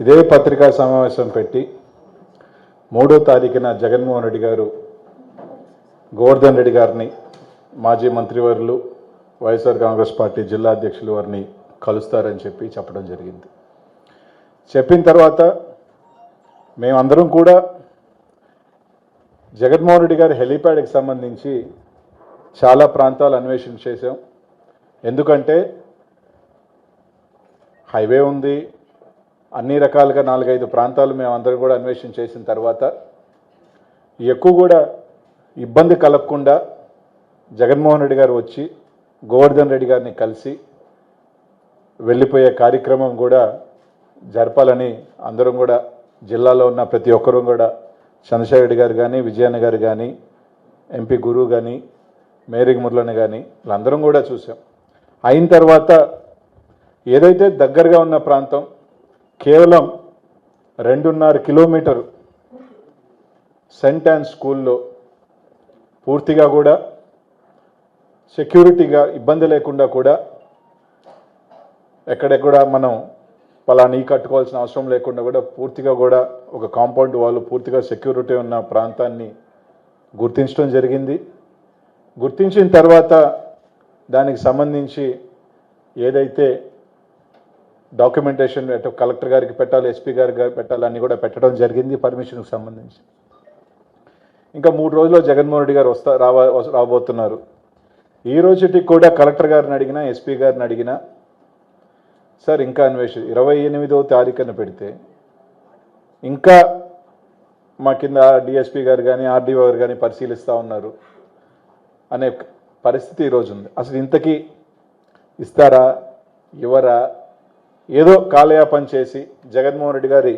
ఇదే పత్రికా సమావేశం పెట్టి మూడో తారీఖున జగన్మోహన్ రెడ్డి గారు గోవర్ధన్ రెడ్డి గారిని మాజీ మంత్రివర్యులు వైఎస్ఆర్ కాంగ్రెస్ పార్టీ జిల్లా అధ్యక్షులు వారిని కలుస్తారని చెప్పి చెప్పడం జరిగింది. చెప్పిన తర్వాత మేమందరం కూడా జగన్మోహన్ రెడ్డి గారి హెలీప్యాడ్కి సంబంధించి చాలా ప్రాంతాలు అన్వేషణ చేశాం. ఎందుకంటే హైవే ఉంది అన్ని రకాలుగా నాలుగైదు ప్రాంతాలు మేము కూడా అన్వేషణ చేసిన తర్వాత ఎక్కువ కూడా ఇబ్బంది కలగకుండా జగన్మోహన్ రెడ్డి గారు వచ్చి గోవర్ధన్ రెడ్డి గారిని కలిసి వెళ్ళిపోయే కార్యక్రమం కూడా జరపాలని అందరం కూడా జిల్లాలో ఉన్న ప్రతి ఒక్కరూ కూడా చంద్రశేఖర్ రెడ్డి గారు కానీ విజయన్న గారు కానీ ఎంపీ గురువు కానీ మేరీ మురళని కానీ వీళ్ళందరం కూడా చూసాం. అయిన తర్వాత ఏదైతే దగ్గరగా ఉన్న ప్రాంతం కేవలం రెండున్నర కిలోమీటర్ సెంట్ అండ్ స్కూల్లో పూర్తిగా కూడా సెక్యూరిటీగా ఇబ్బంది లేకుండా కూడా ఎక్కడెక్కడ మనం పలానీ కట్టుకోవాల్సిన అవసరం లేకుండా కూడా పూర్తిగా కూడా ఒక కాంపౌండ్ వాళ్ళు పూర్తిగా సెక్యూరిటీ ఉన్న ప్రాంతాన్ని గుర్తించడం జరిగింది. గుర్తించిన తర్వాత దానికి సంబంధించి ఏదైతే డాక్యుమెంటేషన్ అటు కలెక్టర్ గారికి పెట్టాలి ఎస్పీ గారికి పెట్టాలి అన్ని కూడా పెట్టడం జరిగింది పర్మిషన్కి సంబంధించి. ఇంకా మూడు రోజుల్లో జగన్మోహన్ రెడ్డి గారు వస్తా రావా రాబోతున్నారు. ఈ రోజుకి కూడా కలెక్టర్ గారిని అడిగినా ఎస్పీ గారిని అడిగినా సార్ ఇంకా అన్వేషణ ఇరవై ఎనిమిదవ తారీఖున పెడితే ఇంకా మా కింద డిఎస్పీ గారు కానీ ఆర్డీఓ గారు కానీ పరిశీలిస్తూ ఉన్నారు అనే పరిస్థితి ఈరోజు ఉంది. అసలు ఇంతకీ ఇస్తారా ఇవ్వరా ఏదో కాలయాపన చేసి జగన్మోహన్ రెడ్డి గారి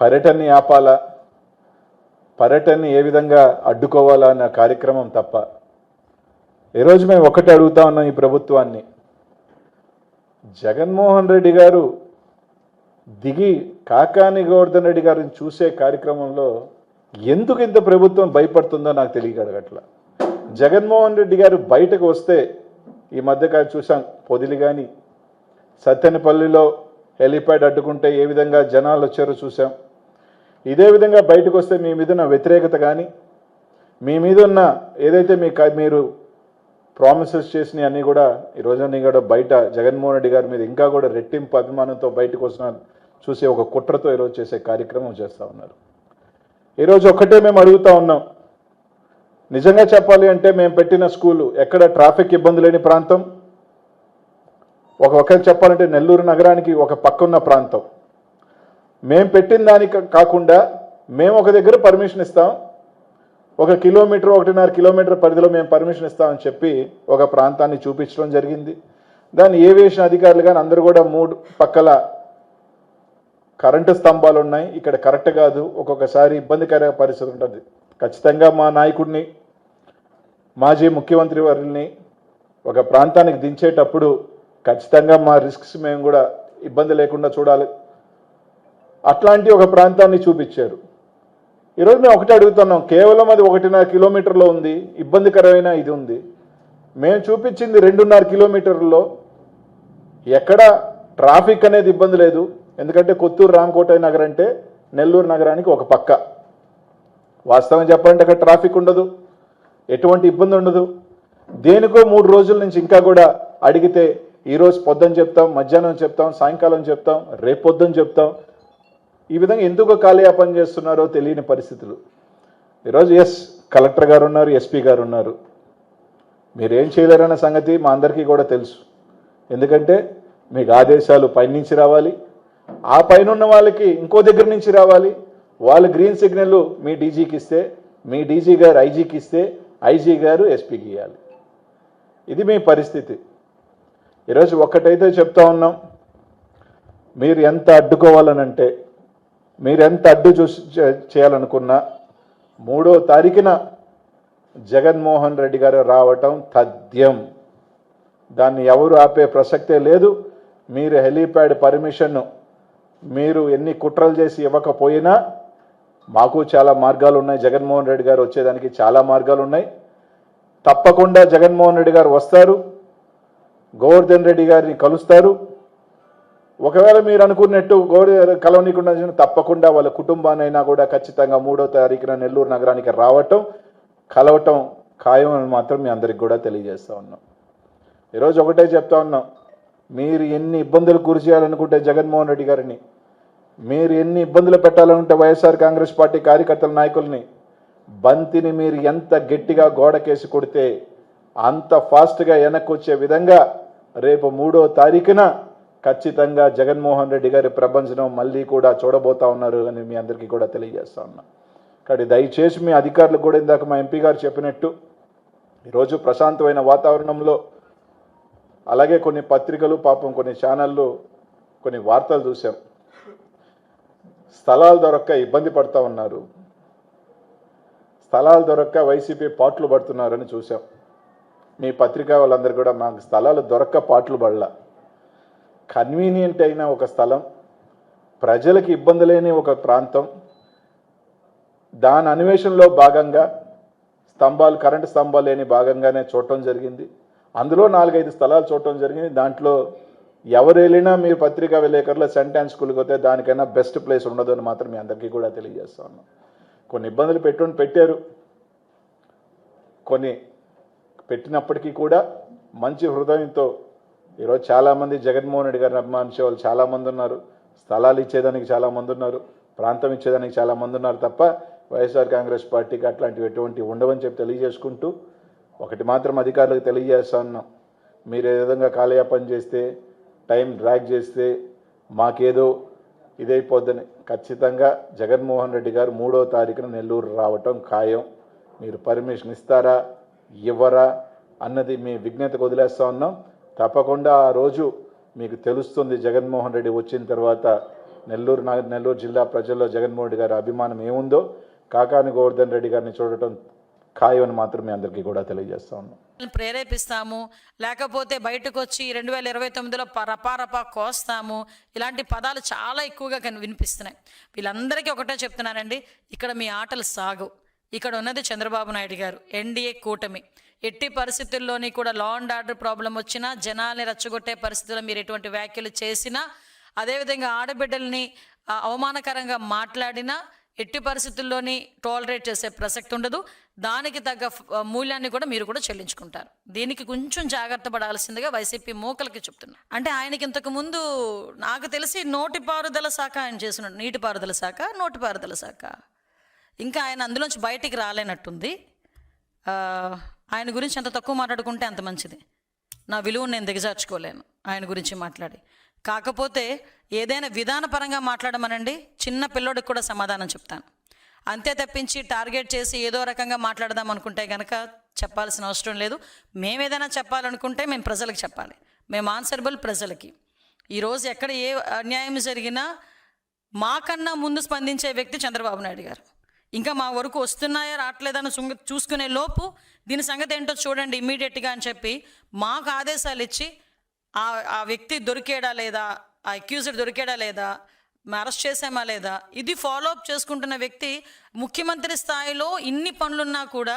పర్యటనని ఆపాలా? పర్యటనని ఏ విధంగా అడ్డుకోవాలా అన్న కార్యక్రమం తప్ప. ఈరోజు మేము ఒకటి అడుగుతా ఉన్నాం ఈ ప్రభుత్వాన్ని. జగన్మోహన్ రెడ్డి గారు దిగి కాకాని గోవర్ధన్ రెడ్డి గారిని చూసే కార్యక్రమంలో ఎందుకు ఇంత ప్రభుత్వం భయపడుతుందో నాకు తెలియగలగట్ల జగన్మోహన్ రెడ్డి గారు బయటకు వస్తే ఈ మధ్యకాలం చూసాం పొదిలి కానీ సత్తెనపల్లిలో హెలిప్యాడ్ అడ్డుకుంటే ఏ విధంగా జనాలు వచ్చారో చూసాం ఇదే విధంగా బయటకు వస్తే మీ మీద ఉన్న వ్యతిరేకత కానీ మీ మీద ఉన్న ఏదైతే మీ క- మీరు ప్రామిసెస్ చేసినవి అన్నీ కూడా ఈ రోజన్నీ కూడా బయట జగన్మోహన్ రెడ్డి గారి మీద ఇంకా కూడా రెట్టింపు అభిమానంతో బయటకు వస్తున్న చూసే ఒక కుట్రతో ఈరోజు చేసే కార్యక్రమం చేస్తూ ఉన్నారు. ఈరోజు ఒక్కటే మేము అడుగుతా ఉన్నాం. నిజంగా చెప్పాలి అంటే మేము పెట్టిన స్కూలు ఎక్కడ ట్రాఫిక్ ఇబ్బంది లేని ప్రాంతం ఒక ఒకరు చెప్పాలంటే నెల్లూరు నగరానికి ఒక పక్కన్న ప్రాంతం. మేము పెట్టిన దానికి కాకుండా మేము ఒక దగ్గర పర్మిషన్ ఇస్తాం. ఒక కిలోమీటర్ ఒకటిన్నర కిలోమీటర్ పరిధిలో మేము పర్మిషన్ ఇస్తామని చెప్పి ఒక ప్రాంతాన్ని చూపించడం జరిగింది. దాన్ని ఏవియేషన్ అధికారులు కానీ అందరూ కూడా మూడు పక్కల కరెంటు స్తంభాలు ఉన్నాయి. ఇక్కడ కరెక్ట్ కాదు. ఒక్కొక్కసారి ఇబ్బందికర పరిస్థితి ఉంటుంది. ఖచ్చితంగా మా నాయకుడిని మాజీ ముఖ్యమంత్రి వారిని ఒక ప్రాంతానికి దించేటప్పుడు ఖచ్చితంగా మా రిస్క్స్ మేము కూడా ఇబ్బంది లేకుండా చూడాలి. అట్లాంటి ఒక ప్రాంతాన్ని చూపించారు. ఈరోజు మేము ఒకటి అడుగుతున్నాం కేవలం అది ఒకటిన్నర కిలోమీటర్లో ఉంది ఇబ్బందికరమైన ఇది ఉంది. మేము చూపించింది రెండున్నర కిలోమీటర్లో. ఎక్కడ ట్రాఫిక్ అనేది ఇబ్బంది లేదు. ఎందుకంటే కొత్తూరు రామకోటయ్య నగర్ అంటే నెల్లూరు నగరానికి ఒక పక్క. వాస్తవం చెప్పాలంటే అక్కడ ట్రాఫిక్ ఉండదు ఎటువంటి ఇబ్బంది ఉండదు. దేనికో మూడు రోజుల నుంచి ఇంకా కూడా అడిగితే ఈరోజు పొద్దున చెప్తాం మధ్యాహ్నం చెప్తాం సాయంకాలం చెప్తాం రేపు పొద్దున చెప్తాం. ఈ విధంగా ఎందుకు కాలయాపన చేస్తున్నారో తెలియని పరిస్థితులు. ఈరోజు ఎస్ కలెక్టర్ గారు ఉన్నారు ఎస్పీ గారు ఉన్నారు. మీరేం చేయలేరన్న సంగతి మా అందరికీ కూడా తెలుసు. ఎందుకంటే మీకు ఆదేశాలు పైనుంచి రావాలి. ఆ పైన ఉన్న వాళ్ళకి ఇంకో దగ్గర నుంచి రావాలి. వాళ్ళు గ్రీన్ సిగ్నల్ మీ డీజీకి ఇస్తే మీ డీజీ గారు ఐజీకి ఇస్తే ఐజీ గారు ఎస్పీకి ఇవ్వాలి. ఇది మీ పరిస్థితి. ఈరోజు ఒక్కటైతే చెప్తా ఉన్నాం. మీరు ఎంత అడ్డుకోవాలనంటే మీరు ఎంత అడ్డు చూసి చేయాలనుకున్నా మూడో తారీఖున జగన్మోహన్ రెడ్డి గారు రావటం తథ్యం. దాన్ని ఎవరు ఆపే ప్రసక్తే లేదు. మీరు హెలీప్యాడ్ పర్మిషన్ మీరు ఎన్ని కుట్రలు చేసి ఇవ్వకపోయినా మాకు చాలా మార్గాలు ఉన్నాయి జగన్మోహన్ రెడ్డి గారు వచ్చేదానికి చాలా మార్గాలు ఉన్నాయి తప్పకుండా జగన్మోహన్ రెడ్డి గారు వస్తారు. గోవర్ధన్ రెడ్డి గారిని కలుస్తారు. ఒకవేళ మీరు అనుకున్నట్టు గోడ కలవనీకుండా తప్పకుండా వాళ్ళ కుటుంబానైనా కూడా ఖచ్చితంగా మూడో తారీఖున నెల్లూరు నగరానికి రావటం కలవటం ఖాయం అని మాత్రం మీ అందరికి కూడా తెలియజేస్తా ఉన్నాం. ఈరోజు ఒకటే చెప్తా ఉన్నాం. మీరు ఎన్ని ఇబ్బందులు గురి చేయాలనుకుంటే జగన్మోహన్ రెడ్డి గారిని మీరు ఎన్ని ఇబ్బందులు పెట్టాలనుకుంటే వైఎస్ఆర్ కాంగ్రెస్ పార్టీ కార్యకర్తల నాయకుల్ని బంతిని మీరు ఎంత గట్టిగా గోడకేసి కొడితే అంత ఫాస్ట్గా వెనక్కి వచ్చే విధంగా రేపు మూడో తారీఖున ఖచ్చితంగా జగన్మోహన్ రెడ్డి గారి ప్రపంచం మళ్ళీ కూడా చూడబోతా ఉన్నారు అని మీ అందరికీ కూడా తెలియజేస్తా ఉన్నా. కాబట్టి దయచేసి మీ అధికారులకు కూడా ఇందాక మా ఎంపీ గారు చెప్పినట్టు ఈరోజు ప్రశాంతమైన వాతావరణంలో అలాగే కొన్ని పత్రికలు పాపం కొన్ని ఛానళ్ళు కొన్ని వార్తలు చూసాం స్థలాలు దొరక్క ఇబ్బంది పడుతూ ఉన్నారు. స్థలాలు దొరక్క వైసీపీ పాటలు పడుతున్నారని చూసాం మీ పత్రికా వాళ్ళందరూ కూడా మాకు స్థలాలు దొరక్క పాటలు పడలా. కన్వీనియంట్ అయిన ఒక స్థలం ప్రజలకు ఇబ్బంది లేని ఒక ప్రాంతం. దాని అన్వేషణలో భాగంగా స్తంభాలు కరెంటు స్తంభాలు లేని భాగంగానే చూడటం జరిగింది. అందులో నాలుగైదు స్థలాలు చూడటం జరిగింది. దాంట్లో ఎవరు వెళ్ళినా మీరు పత్రికా విలేకరుల స్కూల్కి పోతే దానికైనా బెస్ట్ ప్లేస్ ఉండదు అని మాత్రం మీ అందరికీ కూడా తెలియజేస్తా ఉన్నాం. కొన్ని ఇబ్బందులు పెట్టుని పెట్టారు. కొన్ని పెట్టినప్పటికీ కూడా మంచి హృదయంతో ఈరోజు చాలామంది జగన్మోహన్ రెడ్డి గారిని అభిమానించే వాళ్ళు చాలామంది ఉన్నారు. స్థలాలు ఇచ్చేదానికి చాలామంది ఉన్నారు. ప్రాంతం ఇచ్చేదానికి చాలామంది ఉన్నారు తప్ప వైఎస్ఆర్ కాంగ్రెస్ పార్టీకి అట్లాంటివి ఎటువంటి ఉండవని చెప్పి తెలియజేసుకుంటూ ఒకటి మాత్రం అధికారులకు తెలియజేస్తా ఉన్నాం మీరు ఏ విధంగా కాలయాపన చేస్తే టైం డ్రాగ్ చేస్తే మాకేదో ఇదైపోద్దని. ఖచ్చితంగా జగన్మోహన్ రెడ్డి గారు మూడో తారీఖున నెల్లూరు రావటం ఖాయం. మీరు పర్మిషన్ ఇస్తారా? ఇవ్వరా అన్నది మీ విజ్ఞతకు వదిలేస్తా ఉన్నాం. తప్పకుండా ఆ రోజు మీకు తెలుస్తుంది జగన్మోహన్ రెడ్డి వచ్చిన తర్వాత నెల్లూరు నెల్లూరు జిల్లా ప్రజల్లో జగన్మోహన్ రెడ్డి గారి అభిమానం ఏముందో కాకాని గోవర్ధన్ రెడ్డి గారిని చూడటం ఖాయం అని మాత్రం మీ అందరికీ కూడా తెలియజేస్తా ఉన్నాం. ప్రేరేపిస్తాము లేకపోతే బయటకు వచ్చి రెండు వేల ఇరవై తొమ్మిదిలో రపారపా కోస్తాము ఇలాంటి పదాలు చాలా ఎక్కువగా కన్ వినిపిస్తున్నాయి. వీళ్ళందరికీ ఒకటే చెప్తున్నానండి ఇక్కడ మీ ఆటలు సాగు ఇక్కడ ఉన్నది చంద్రబాబు నాయుడు గారు ఎన్డీఏ కూటమి. ఎట్టి పరిస్థితుల్లోని కూడా లా అండ్ ఆర్డర్ ప్రాబ్లం వచ్చినా జనాల్ని రెచ్చగొట్టే పరిస్థితుల్లో మీరు ఎటువంటి వ్యాఖ్యలు చేసినా అదేవిధంగా ఆడబిడ్డల్ని అవమానకరంగా మాట్లాడినా ఎట్టి పరిస్థితుల్లోని టాలరేట్ చేసే ప్రసక్తి ఉండదు. దానికి తగ్గ మూల్యాన్ని కూడా మీరు కూడా చెల్లించుకుంటారు. దీనికి కొంచెం జాగ్రత్త పడాల్సిందిగా వైసీపీ మూకలకి చెప్తున్నా. అంటే ఆయనకి ఇంతకు ముందు నాకు తెలిసి నోటిపారుదల శాఖ ఆయన చేసిన నీటిపారుదల శాఖ నోటిపారుదల శాఖ. ఇంకా ఆయన అందులోంచి బయటికి రాలేనట్టుంది. ఆయన గురించి ఎంత తక్కువ మాట్లాడుకుంటే అంత మంచిది. నా విలువను నేను దిగజార్చుకోలేను ఆయన గురించి మాట్లాడి. కాకపోతే ఏదైనా విధానపరంగా మాట్లాడమనండి చిన్న పిల్లోడికి కూడా సమాధానం చెప్తాను. అంతే తప్పించి టార్గెట్ చేసి ఏదో రకంగా మాట్లాడదాం అనుకుంటే కనుక చెప్పాల్సిన అవసరం లేదు. మేము ఏదైనా చెప్పాలనుకుంటే మేము ప్రజలకు చెప్పాలి. మేము ఆన్సరబుల్ ప్రజలకి. ఈరోజు ఎక్కడ ఏ అన్యాయం జరిగినా మాకన్నా ముందు స్పందించే వ్యక్తి చంద్రబాబు నాయుడు గారు. ఇంకా మా వరకు వస్తున్నాయా రావట్లేదని సుంగ చూసుకునే లోపు దీని సంగతి ఏంటో చూడండి ఇమ్మీడియట్గా అని చెప్పి మాకు ఆదేశాలు ఇచ్చి ఆ ఆ వ్యక్తి దొరికేడా లేదా ఆ అక్యూజ్డ్ దొరికేడా లేదా అరెస్ట్ చేసామా లేదా ఇది ఫాలో అప్ చేసుకుంటున్న వ్యక్తి ముఖ్యమంత్రి స్థాయిలో ఇన్ని పనులున్నా కూడా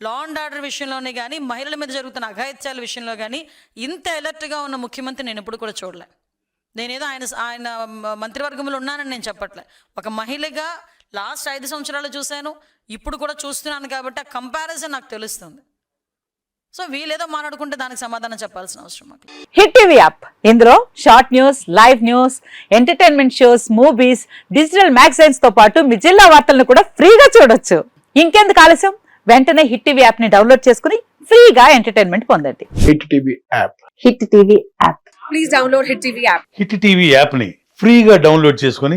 లా అండ్ ఆర్డర్ విషయంలోనే కానీ మహిళల మీద జరుగుతున్న అఘాయిత్యాల విషయంలో కానీ ఇంత అలర్ట్గా ఉన్న ముఖ్యమంత్రి నేను ఎప్పుడు కూడా చూడలే. నేనేదో ఆయన ఆయన మంత్రివర్గంలో ఉన్నానని నేను చెప్పట్లే. ఒక మహిళగా లాస్ట్ ఐదు సంవత్సరాలు చూశాను ఇప్పుడు కూడా చూస్తున్నాను కాబట్టి ఆ కంపారిజన్ నాకు తెలుస్తుంది. సో వీళ్ళేదో మాట్లాడుకుంటే దానికి సమాధానం చెప్పాల్సిన అవసరం మాకు. Hit TV app. ఇందులో short news live news entertainment shows movies digital మ్యాగజైన్స్తో పాటు మీ జిల్లా వార్తలను కూడా ఫ్రీగా చూడొచ్చు. ఇంకెందుకు ఆలస్యం? వెంటనే హిట్ టీవీ యాప్ని డౌన్లోడ్ చేసుకుని ఫ్రీగా ఎంటర్టైన్మెంట్ పొందండి. Hit TV app. Hit TV app. Please download Hit TV app. Hit TV యాప్ని ఫ్రీగా డౌన్లోడ్ చేసుకొని